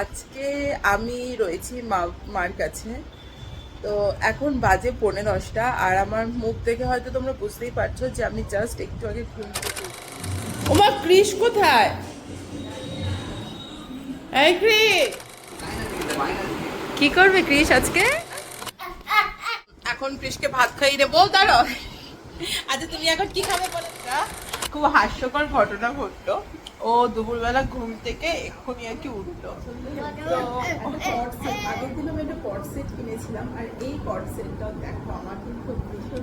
আজকে আমি রয়েছি মা, মার কাছে। তো এখন বাজে পৌনে দশটা, আর আমার মুখ দেখে হয়তো তোমরা বুঝতেই পারছ যে আমি জাস্ট একটু আগে ঘুম। ওমা ক্রিস কোথায়? এই ক্রিস কি করবে ক্রিস আজকে? এখন ক্রিসকে ভাত খাইয়ে দেবো দাঁড়ো। আচ্ছা তুমি এখন কি খাবে বলো খুব হাস্যকর ঘটনা ঘটলো। ও দুপুরবেলা ঘুম থেকে এক্ষুনি আর কি উঠল। আগের দিন আমি একটা কট সেট কিনেছিলাম আর এই কট সেটটাও দেখো আমার কিন্তু ভীষণ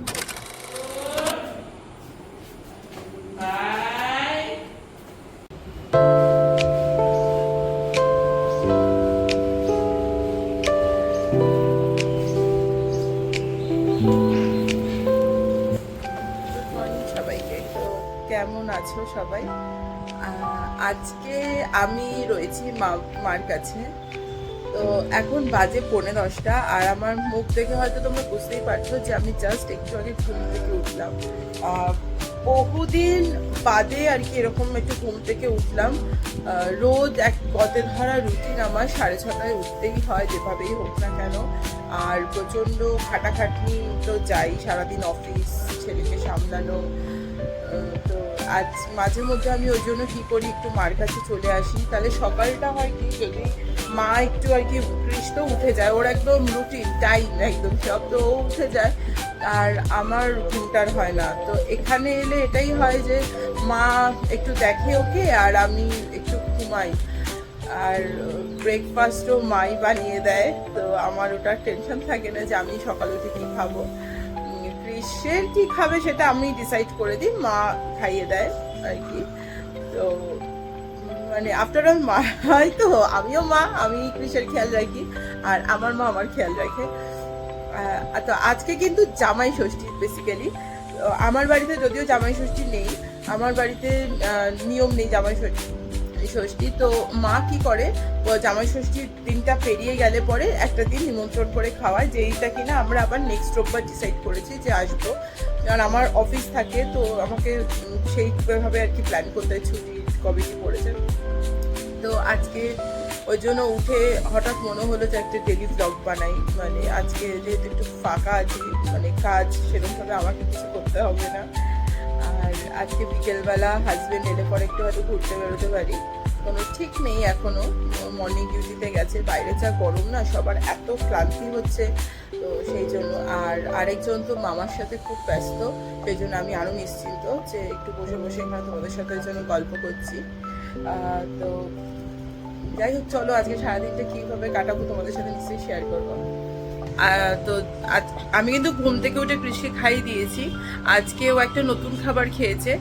কেমন আছো সবাই? আজকে আমি রয়েছি মা, মার কাছে। তো এখন বাজে পৌনে দশটা, আর আমার মুখ দেখে হয়তো তোমরা বুঝতেই পারছ যে আমি জাস্ট একটু আগে ঘুম থেকে উঠলাম। বহুদিন বাদে আর কি এরকম একটু ঘুম থেকে উঠলাম। রোজ এক গতে ধরা রুটিন আমার সাড়ে ছটায় উঠতেই হয় যেভাবেই হোক না কেন। আর প্রচণ্ড খাটাখাটনি তো যাই, সারাদিন অফিস ছেলেকে সামলানো আজ মাঝে মধ্যে আমি ওই জন্য কী করি একটু মার কাছে চলে আসি। তাহলে সকালটা হয় কি, যদি মা একটু আর কি কৃষ্ণ উঠে যায়, ওর একদম রুটিন টাইম একদম সব, তো ও উঠে যায়। আর আমার ঘুমটার হয় না। তো এখানে এলে এটাই হয় যে মা একটু দেখে ওকে আর আমি একটু ঘুমাই। আর ব্রেকফাস্টও মাই বানিয়ে দেয়। তো আমার ওটা টেনশন থাকে না যে আমি সকালে উঠে কী খাব। ক্রিসের কি খাবে সেটা আমি ডিসাইড করে দিই, মা খাইয়ে দেয় আর কি। তো মানে আফটার অল মা হয় তো, আমিও মা, আমি ক্রিসের খেয়াল রাখি আর আমার মা আমার খেয়াল রাখে। তো আজকে কিন্তু জামাই ষষ্ঠী বেসিক্যালি আমার বাড়িতে যদিও জামাই ষষ্ঠী নেই, আমার বাড়িতে নিয়ম নেই জামাই ষষ্ঠী। ষষ্ঠী তো মা কি করে? জামাই ষষ্ঠীর দিনটা পেরিয়ে গেলে পরে একটা দিন নিমন্ত্রণ করে খাওয়ায়, যেইটা কিনা আমরা আবার নেক্সট রোববার ডিসাইড করেছি যে আসব। কারণ আমার অফিস থাকে, তো আমাকে সেইভাবে আর কি প্ল্যান করতে ছুটি কবে কি পড়েছে। তো আজকে ওই জন্য উঠে হঠাৎ মনে হলো যে একটা ডেলি ব্লগ বানাই। মানে আজকে যেহেতু একটু ফাঁকা আছি মানে কাজ সেরকমভাবে আমাকে কিছু করতে হবে না। আর আজকে বিকেলবেলা হাজবেন্ড এলে পরে একটু হয়তো ঘুরতে বেরোতে পারি। কোনো ঠিক নেই এখনও। মর্নিং ডিউটিতে গেছে। বাইরে যা গরম না, সবার এত ক্লান্তি হচ্ছে। তো সেই জন্য আর আরেকজন তো মামার সাথে খুব ব্যস্ত। সেই জন্য আমি আরও নিশ্চিন্ত যে একটু বসে বসে এখানে তোমাদের সাথে জন্য গল্প করছি। তো যাই হোক, চলো আজকে সারাদিনটা কীভাবে কাটাবো তোমাদের সাথে নিশ্চয়ই শেয়ার করব। তো আজ আমি কিন্তু ঘুম থেকে উঠে কৃষি খাই দিয়েছি। আজকেও একটা নতুন খাবার খেয়েছে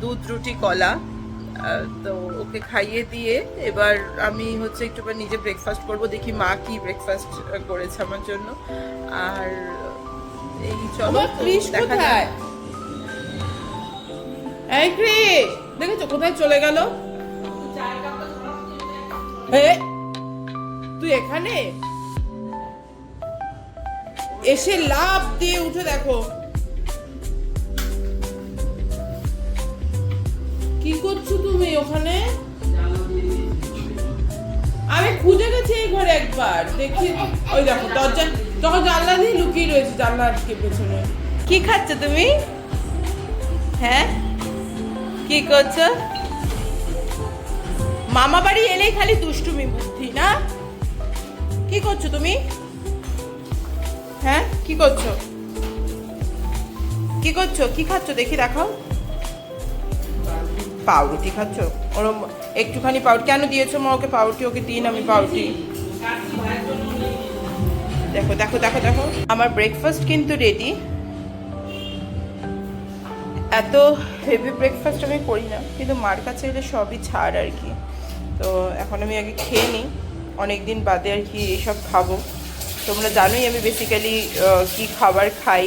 দুধ রুটি কলা। তো ওকে খাইয়ে দিয়ে এবার আমি হচ্ছে একটু নিজে ব্রেকফাস্ট করব দেখি মা কি ব্রেকফাস্ট করেছে আমার জন্য। আর এই চলো দেখা। কোথায়? এই ক্রিস দেখেছ কোথায় চলে গেল? এ, তুই এখানে? এসে লাভ দিয়ে উঠে দেখো। কি করছ তুমি ওখানে? আমি খুঁজে গেছি এই ঘরে একবার, দেখি। ওই দেখো, দরজা তখন জানলা দিয়ে লুকিয়ে রয়েছে জানলা আটকে পেছনে। কি খাচ্ছ তুমি? হ্যাঁ? কি করছ? মামা বাড়ি এলেই খালি দুষ্টুমি বুদ্ধি, না? কি করছ তুমি? হ্যাঁ? কি করছ? কি করছ? কি খাচ্ছ? দেখি দেখাও। পাউরুটি খাচ্ছ? ওরম একটুখানি পাউরুটি। কেন দিয়েছ মা ওকে পাউরুটি? ওকে দিন আমি পাউরুটি। দেখো দেখো দেখো দেখো। আমার ব্রেকফাস্ট কিন্তু রেডি এত হেভি ব্রেকফাস্ট আমি করি না। কিন্তু মার কাছে এলে সবই ছাড় আর কি। তো এখন আমি আগে খেয়ে নিই। অনেক দিন বাদে আর কি এইসব খাব। তোমরা জানোই আমি বেসিক্যালি কি খাবার খাই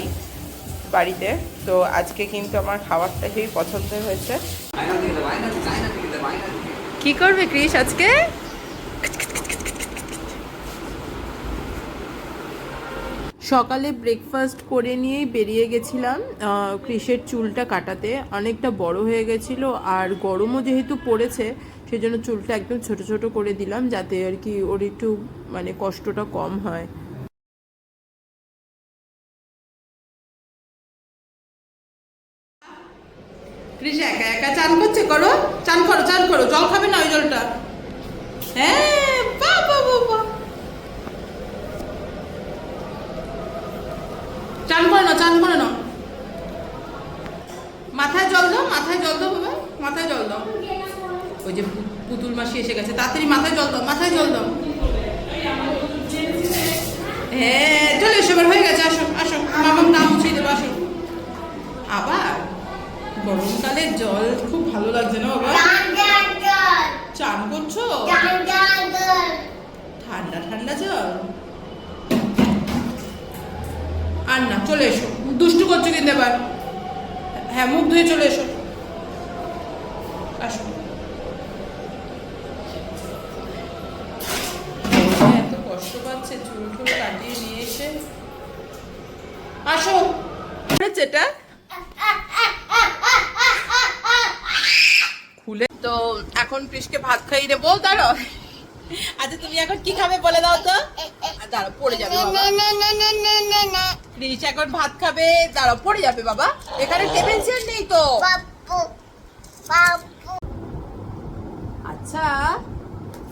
বাড়িতে। তো আজকে কিন্তু আমার খাবারটা হেবি পছন্দ হয়েছে। কি করবে ক্রিস আজকে? সকালে ব্রেকফাস্ট করে নিয়েই বেরিয়ে গেছিলাম ক্রিসের চুলটা কাটাতে। অনেকটা বড় হয়ে গেছিল আর গরমও যেহেতু পড়েছে সেই জন্য চুলটা একদম ছোট ছোট করে দিলাম যাতে আর কি ওর একটু মানে কষ্টটা কম হয় কৃষ একা একা চান করছে করো চান করো চান করো জল খাবে না ওই জলটা? হ্যাঁ। চান করে নাও, চান করে নাও। মাথায় জল দাও, মাথায় জল দাও, বাবা, মাথায় জল দাও। ওই যে পুতুল মাসি এসে গেছে, তাড়াতাড়ি মাথায় জল দাও, মাথায় জল দাও। হ্যাঁ চলে এসো হয়ে গেছে, আসো আসো মামাম নাম মুছিয়ে দেবো, আসো। আবার গরমকালে জল খুব ভালো লাগছে না, বাবা? চান করছ? ঠান্ডা ঠান্ডা জল? আর না চলে এসো। দুষ্টু করছ কিন্তু এবার। হ্যাঁ মুখ ধুয়ে চলে এসো। আসো। হ্যাঁ, এত কষ্ট পাচ্ছে চুল টুল কাটিয়ে নিয়ে এসে। আসো। হয়েছে খুলে তো এখন কৃষকে ভাত খাইয়ে দেবো দাঁড়াও। আচ্ছা তুমি এখন কি খাবে বলে দাও তো। দাঁড়াও, পড়ে যাবে বাবা। কৃষ এখন ভাত খাবে। দাঁড়াও, পড়ে যাবে বাবা। এখানে টেবিল চেয়ার নেই তো। আচ্ছা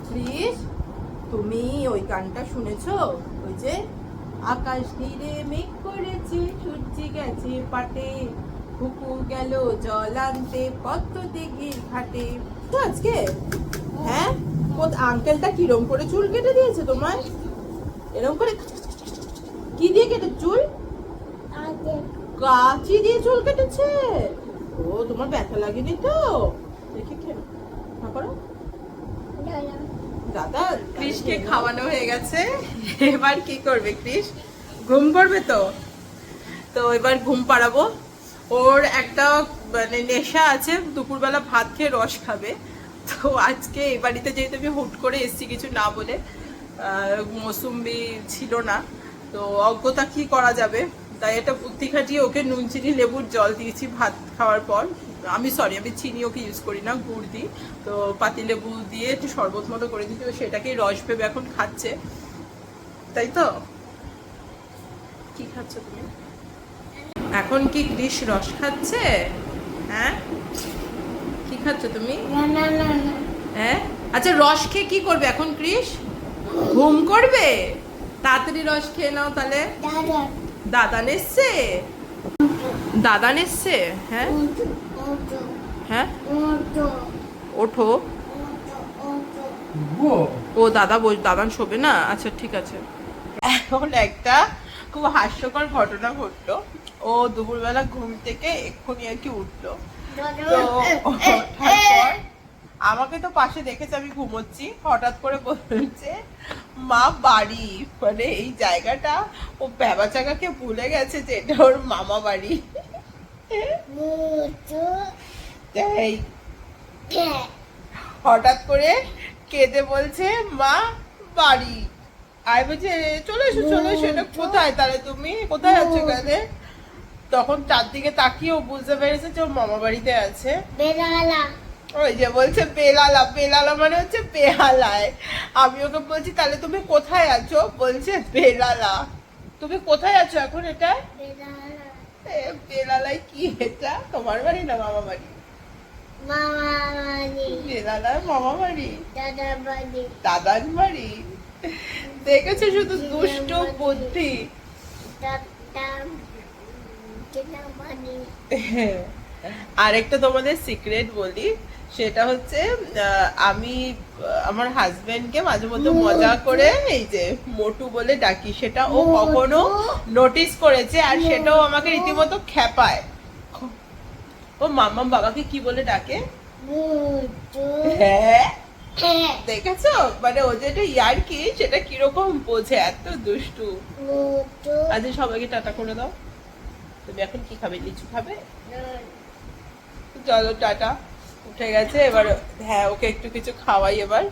কৃষ, তুমি ওই গানটা শুনেছো? ওই যে, আকাশ ধীরে মেঘ করেছে, সূর্য গেছে পাটে। কুকু গেল জল আনতে পদ্ম দিঘির ঘাটে তো আজকে? হ্যাঁ? আঙ্কেলটা কিরম করে চুল কেটে দিয়েছে তোমার এরকম করে কি দিয়ে কেটে চুল? কাচি। দিয়ে চুল কেটেছে? ও তোমার ব্যথা লাগেনি তো? দেখি খেয়ে না করো। দাদা কৃষকে খাওয়ানো হয়ে গেছে। এবার কি করবে কৃষ? ঘুম করবে তো? তো এবার ঘুম পাড়াবো। ওর একটা মানে নেশা আছে, দুপুরবেলা ভাত খেয়ে রস খাবে। তো আজকে এই বাড়িতে যেহেতু আমি হুট করে এসছি কিছু না বলে মৌসুম্বি ছিল না, তো অজ্ঞতা কি করা যাবে? তাই একটা বুদ্ধি খাটিয়ে ওকে নুন, চিনি, লেবুর জল দিয়েছি ভাত খাওয়ার পর। আমি সরি আমি চিনি ওকে ইউজ করি না, গুড় দিই। তো পাতিলেবু দিয়ে একটু শরবত মতো করে দিতে সেটাকেই রস ভেবে এখন খাচ্ছে। তাই তো? কি খাচ্ছ তুমি? এখন কি কৃষ রস খাচ্ছে? হ্যাঁ? কি খাচ্ছ তুমি? হ্যাঁ? আচ্ছা রস খেয়ে কি করবে এখন কৃষ ঘুম করবে? তাড়াতাড়ি রস খেয়ে নাও তাহলে। দাদান এসছে দাদান এসছে হ্যাঁ? হ্যাঁ? ওঠো। ও। দাদা দাদান শোবে না? আচ্ছা ঠিক আছে। এখন একটা খুব হাস্যকর ঘটনা ঘটলো। ও দুপুরবেলা ঘুম থেকে এক্ষুনি আর কি উঠল। আমাকে তো পাশে দেখেছে, আমি ঘুমোচ্ছি। হঠাৎ করে বলছে, মা, বাড়ি। মানে এই জায়গাটা, ও ব্যাবা চাকাকে ভুলে গেছে যে এটা ওর মামা বাড়ি। হঠাৎ করে কেঁদে বলছে, মা, বাড়ি। আর বলছে চলে এসো চলে এসো এটা কোথায়? তাহলে তুমি কোথায় আছো এখানে? তখন চারদিকে তাকিয়ে ও বুঝতে পেরেছে যে ও মামা বাড়িতে আছে। ওই যে বলছে বেলালা বেলালা মানে হচ্ছে বেহালায়। আমি ওকে বলছি তাহলে তুমি কোথায় আছো? বলছে বেলালা। তুমি কোথায় আছো এখন এটা? বেলালায় কি এটা? তোমার বাড়ি না মামা বাড়ি? মামা বাড়ি। বেলালায় মামা বাড়ি। দাদার বাড়ি। দাদার বাড়ি? দেখেছ শুধু দুষ্ট বুদ্ধি? আরেকটা তোমাদের সিক্রেট বলি সেটা হচ্ছে আমি আমার হাজবেন্ডকে মাঝে মধ্যে মজা করে এই যে মোটু বলে ডাকি সেটা ও কখনো নোটিস করেছে আর সেটাও আমাকে রীতিমতো খেপায় ও মাম্মা বাবাকে কি বলে ডাকে? হ্যাঁ। দেখেছ? মানে ও যেটা ইয়ার কি সেটা কীরকম বোঝে? এত দুষ্টু। আজ সবাইকে টাটা করে দাও। তুমি এখন কি খাবে? লিচু খাবে? চলো টাটা। উঠে গেছে এবার হ্যাঁ ওকে একটু কিছু খাওয়াই এবার।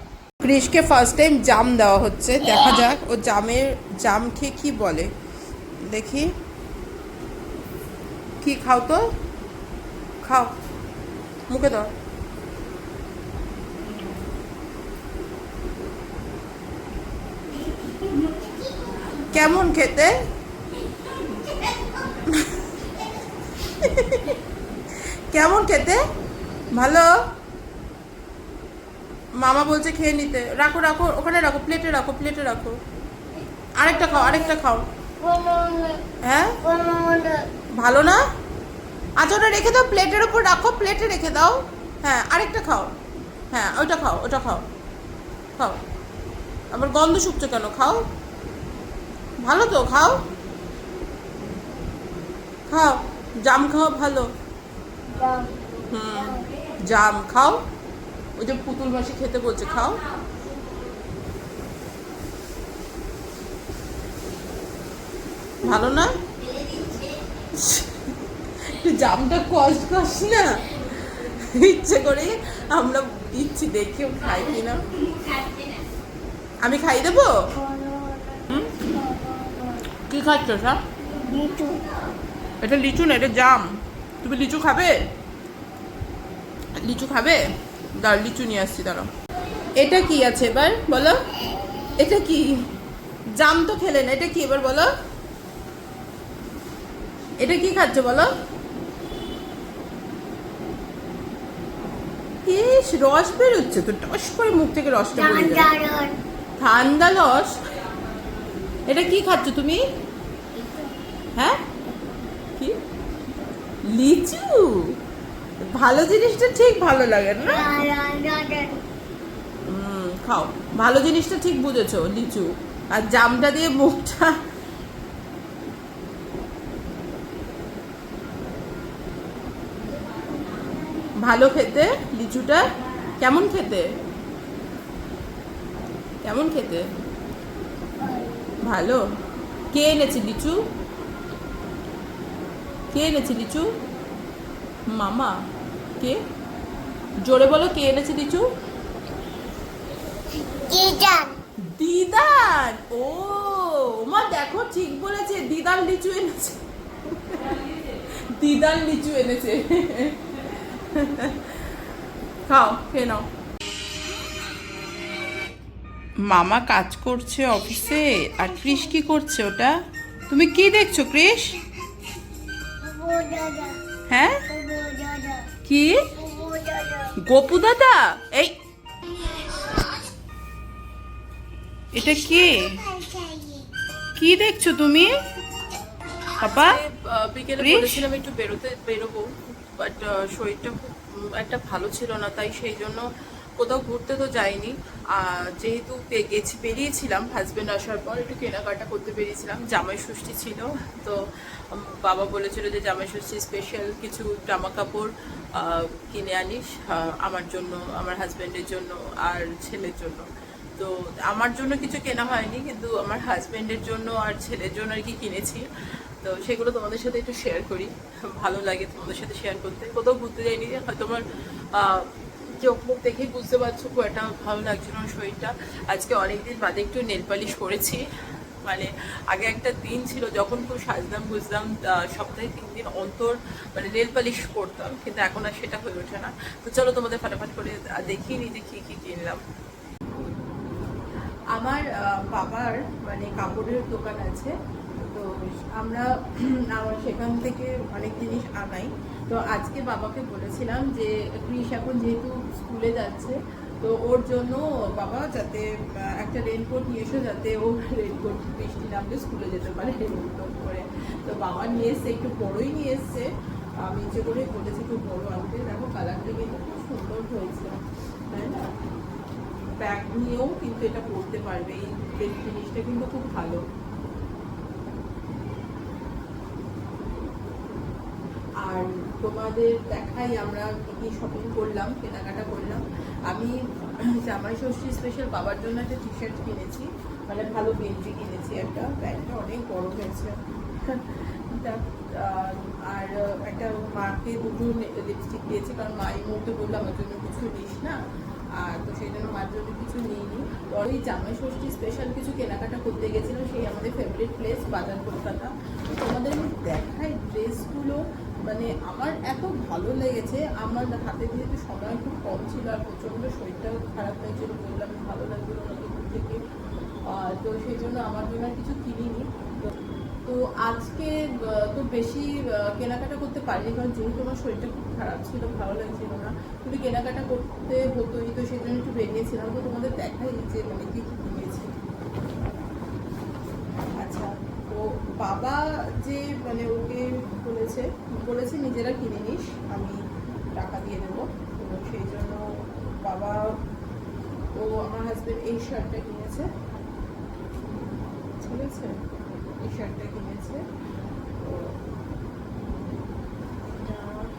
ক্রিশকে ফার্স্ট টাইম জাম দেওয়া হচ্ছে। দেখা যাক ও জামের জাম খেয়ে কি বলে। দেখি। কি খাও তো? খাও। মুখে দাও কেমন খেতে? কেমন খেতে? ভালো? মামা বলছে খেয়ে নিতে। রাখো রাখো, ওখানে রাখো প্লেটে রাখো প্লেটে রাখো। আরেকটা খাও আরেকটা খাও। হ্যাঁ? ভালো না? আচ্ছা ওটা রেখে দাও প্লেটের উপর রাখো প্লেটে রেখে দাও। হ্যাঁ আরেকটা খাও। হ্যাঁ ওইটা খাও, ওটা খাও। খাও। আবার গন্ধ শুকছে কেন? খাও। ভালো তো খাও। খাও জাম খাও ভালো। হুম জাম খাও। ওই যে পুতুল মাসি খেতে বলছে খাও। ভালো না? জামটা কষ্ট কষ না? ইচ্ছে করে আমরা দিচ্ছি দেখেও খাই কিনা। আমি খাই দেবো? কি খাচ্ছ সব এটা লিচু না এটা জাম। তুমি লিচু খাবে? লিচু খাবে? দাঁড় লিচু নিয়ে আসছি দাঁড়াও। এটা কি আছে এবার বলো? এটা কি? জাম তো খেলেন এটা কি এবার বলো? এটা কি খাচ্ছ বলো? ইস রস বেরোচ্ছে তো টস করে মুখ থেকে রসটা ঠান্ডা রস? এটা কি খাচ্ছ তুমি? হ্যাঁ? কি? লিচু? ভালো জিনিসটা ঠিক ভালো লাগে না? হুম, খাও। ভালো জিনিসটা ঠিক বুঝেছ লিচু। আর জামটা দিয়ে মুখটা। ভালো খেতে লিচুটা? কেমন খেতে? কেমন খেতে? ভালো। কে এনেছে লিচু? কে এনেছে লিচু? মামা কে? জোরে বলো কে এনেছে লিচু? দিদান। ও মা দেখো ঠিক বলেছে দিদান লিচু এনেছে। দিদান লিচু এনেছে। খাও খেয়ে নাও। মামা কাজ করছে অফিসে আর ক্রিস কি করছে ওটা? তুমি কি দেখছ ক্রিস হ্যাঁ? কি? গোপু দাদা? এই। এটা কে? কি দেখছ তুমি? পাপা? বিকেলে? বলেছিলাম একটু বেরোতে বেরোবো বাট শরীরটা খুব একটা ভালো ছিল না তাই সেই জন্য কোথাও ঘুরতে তো যাইনি। যেহেতু গেছি, বেরিয়েছিলাম হাজবেন্ড আসার পর একটু কেনাকাটা করতে বেরিয়েছিলাম। জামাই ষষ্ঠী ছিল, তো বাবা বলেছিল যে জামাই ষষ্ঠী স্পেশাল কিছু জামা কাপড় কিনে আনিস আমার জন্য, আমার হাজব্যান্ডের জন্য আর ছেলের জন্য। তো আমার জন্য কিছু কেনা হয়নি, কিন্তু আমার হাজব্যান্ডের জন্য আর ছেলের জন্য আর কি কিনেছি। তো সেগুলো তোমাদের সাথে একটু শেয়ার করি। ভালো লাগে তোমাদের সাথে শেয়ার করতে। কোথাও ঘুরতে যাইনি হয়তো চোখ মুখ দেখেই বুঝতে পারছ, খুব একটা ভালো লাগছিল শরীরটা। আজকে অনেকদিন বাদে একটু নেল পালিশ করেছি। মানে আগে একটা দিন ছিল যখন খুব সাজতাম, বুঝতাম সপ্তাহে তিন দিন অন্তর মানে নেল পালিশ করতাম, কিন্তু এখন আর সেটা হয়ে ওঠে না। তো চলো তোমাদের ফাটাফাট করে দেখিয়ে নিই যে কী কী কিনলাম। আমার বাবার মানে কাপড়ের দোকান আছে। তো আমরা আমার সেখান থেকে অনেক জিনিস আনাই। তো আজকে বাবাকে বলেছিলাম যে ক্রিস এখন যেহেতু স্কুলে যাচ্ছে, তো ওর জন্য বাবা যাতে একটা রেনকোট নিয়ে এসো যাতে ও রেনকোট বৃষ্টি নামলে স্কুলে যেতে পারে রেনকোট করে। তো বাবা নিয়ে এসছে, একটু বড়ই নিয়ে এসছে। আমি ইচ্ছে করে বলেছি, একটু বড় আনতে। দেখো কালারটা কিন্তু খুব সুন্দর হয়েছে। তাই না? ব্যাগ নিয়েও কিন্তু এটা পড়তে পারবে। এই জিনিসটা কিন্তু খুব ভালো। আর তোমাদের দেখাই আমরা কি শপিং করলাম, কেনাকাটা করলাম। আমি জামাই ষষ্ঠী স্পেশাল বাবার জন্য একটা টি শার্ট কিনেছি। মানে ভালো গেঞ্জি কিনেছি একটা। প্যান্টটা অনেক বড় হয়েছে। আর একটা মাকে দুটো লিপস্টিক দিয়েছি, কারণ মা এই মুহূর্তে বলল আমার জন্য কিছু নিস না। আর তো সেই জন্য মার জন্য কিছু নিইনি। এই জামাই ষষ্ঠী স্পেশাল কিছু কেনাকাটা করতে গেছিলাম, সেই আমাদের ফেভারিট প্লেস বাজার কলকাতা। তোমাদের দেখায় ড্রেসগুলো মানে আমার এত ভালো লেগেছে, আমার হাতে যেহেতু সময় খুব কম ছিল আর প্রচণ্ড শরীরটাও খারাপ হয়েছিল বললাম ভালো লাগছিল না দূর থেকে। তো সেই জন্য আমার জন্য কিছু কিনিনি। তো- আজকে তো বেশি কেনাকাটা করতে পারিনি কারণ যেহেতু আমার শরীরটা খুব খারাপ ছিল, ভালো লাগছিল না। কিন্তু কেনাকাটা করতে হতোই, তো সেই জন্য একটু বেরিয়েছিলাম। তো তোমাদের দেখাই যে মানে কি কি কিনেছি। আচ্ছা তো বাবা যে মানে ওকে বলেছে বলেছে, নিজেরা কিনে নিস, আমি টাকা দিয়ে দেবো। তো সেই জন্য বাবা ও আমার হাজবেন্ড এই শার্টটা কিনেছে। ঠিক আছে? এই শার্টটা কিনেছে। তো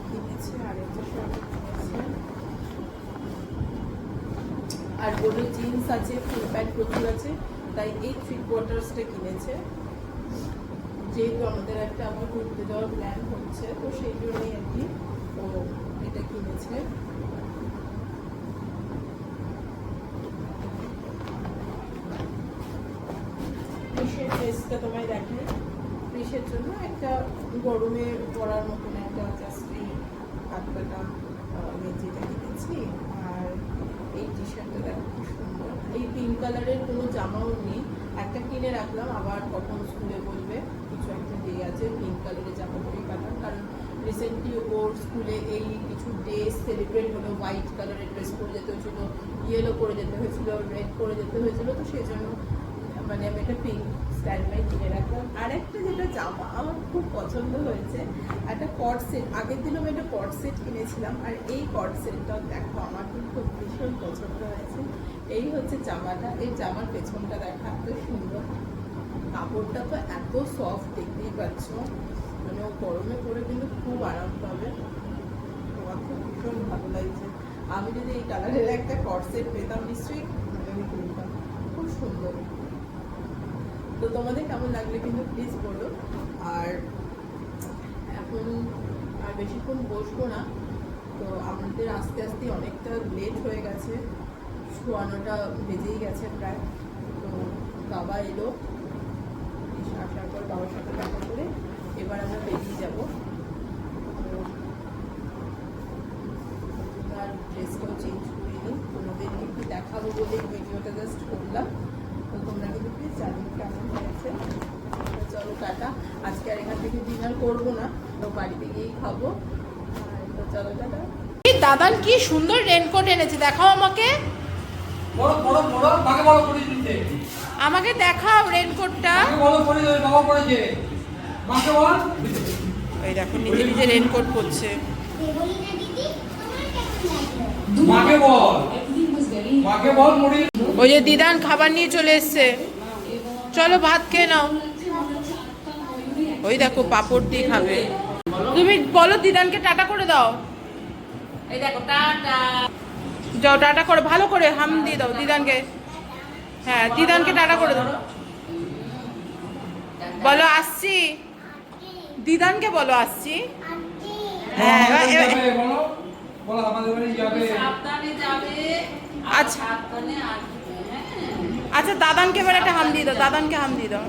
কিনেছে আর একটা শার্ট কিনেছে। আর বলে জিন্স আছে ফুল প্যান্ট প্রচুর আছে, তাই এই থ্রি কোয়ার্টার্সটা কিনেছে। যেহেতু আমাদের একটা আবার ঘুরতে যাওয়ার প্ল্যান হচ্ছে তো সেই জন্যই আর কি ও এটা কিনেছে। ফিশের ড্রেসটা তোমায় দেখাই। ফিশের জন্য একটা গরমে পরার মতন একটা জাস্ট এই হাত আহ, গেঞ্জিটা কিনেছি। এই টি শার্টটা দেখো কি সুন্দর এই পিঙ্ক কালারের কোনো জামাও নেই। একটা কিনে রাখলাম, আবার কখন স্কুলে বলবে, কিছু একটা ডে আছে পিঙ্ক কালারের জামা পরে কাটার। কারণ রিসেন্টলি ওর স্কুলে এই কিছু ডে সেলিব্রেট হলো হোয়াইট কালারের ড্রেস পরে যেতে হয়েছিল ইয়েলো করে যেতে হয়েছিল রেড করে যেতে হয়েছিল, তো সেই জন্য মানে আমি একটা পিঙ্ক বাই কিনে রাখলাম। আর একটা যেটা জামা আমার খুব পছন্দ হয়েছে, একটা কট সেট আগের দিনও আমি একটা কট সেট কিনেছিলাম, আর এই কট সেটটাও দেখো, আমার কিন্তু ভীষণ পছন্দ হয়েছে। এই হচ্ছে জামাটা, এই জামার পেছনটা দেখা এত সুন্দর। কাপড়টা তো এত সফট দেখতেই পাচ্ছ। মানে ও গরমে পরে কিন্তু খুব আরাম পাবে। আমার খুব ভীষণ ভালো লাগছে। আমি যদি এই কালারের একটা কট সেট পেতাম, নিশ্চয়ই আমি কিনতাম। খুব সুন্দর। তো তোমাদের কেমন লাগলে কিন্তু প্লিজ বলো। আর এখন আর বেশিক্ষণ বসবো না, তো আমাদের আস্তে আস্তে অনেকটা লেট হয়ে গেছে, শোয়ানোটা বেজেই গেছে প্রায়। তো বাবা এলো আসার পর বাবার সাথে দেখা করে এবার আমরা বেরিয়ে যাব তো আর ড্রেসটাও চেঞ্জ করে নিই তোমাদেরকে একটু দেখাবো বলে ভিডিওটা জাস্ট করলাম তো তোমরা কিন্তু প্লিজ জানিও কেমন হয়েছে তো চলো টাটা আজকে আর এখান থেকে ডিনার করব না তো খাব। চলো এই দাদান কি সুন্দর রেনকোট এনেছে দেখাও আমাকে। বড় বড় বড় মাকে বড় করে দিতে? আমাকে দেখাও রেনকোটটা ওই দেখো নিজে নিজে রেনকোট পরছে। মাকে বল। মাকে বল মুড়ি। ওই যে দিদান খাবার নিয়ে চলে এসছে। চলো ভাত খেয়ে নাও। ওই দেখো পাপড় দিয়ে খাবে। তুমি বলো দিদানকে টাটা করে দাও। এই দেখো টাটা। যাও টাটা করে ভালো করে হাম দিয়ে দাও দিদানকে। হ্যাঁ দিদানকে টাটা করে দাও। বলো আসছি। দিদানকে বলো আসছি। হ্যাঁ, আচ্ছা। হ্যাঁ। আচ্ছা দাদানকে এবার একটা হাম দিয়ে দাও দাদানকে হাম দিয়ে দাও।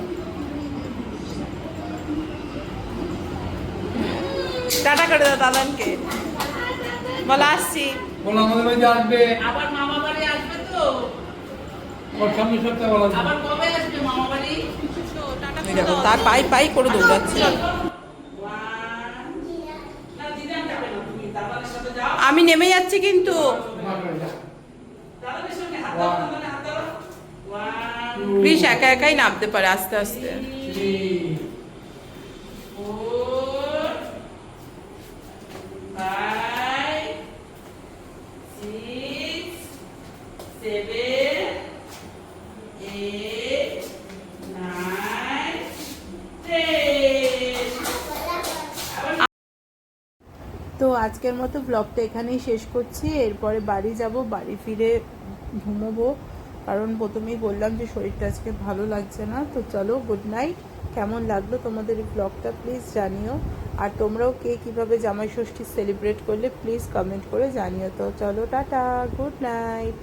টাটা করে দাও দাদানকে। বলো আসছি। বলো আমাদের বাড়িতে আসবে। আবার মামা বাড়ি আসবে তো। ওর সামনে সপ্তাহে বলা। আবার কবে আসবে মামা বাড়ি? দেখো তার পাই পাই করে দৌড়াচ্ছে। আমি নেমে যাচ্ছি কিন্তু। ক্রিস একা একাই নামতে পারে আস্তে আস্তে। তো আজকের মতো ব্লগটা এখানেই শেষ করছি। এরপরে বাড়ি যাব, বাড়ি ফিরে ঘুমোবো। কারণ প্রথমেই বললাম যে শরীরটা আজকে ভালো লাগছে না। তো চলো গুড নাইট কেমন লাগল তোমাদের এই ব্লগটা প্লিজ জানিও। আর তোমরাও কে কীভাবে জামাই ষষ্ঠী সেলিব্রেট করলে প্লিজ কমেন্ট করে জানিও তো। চলো, টাটা গুড নাইট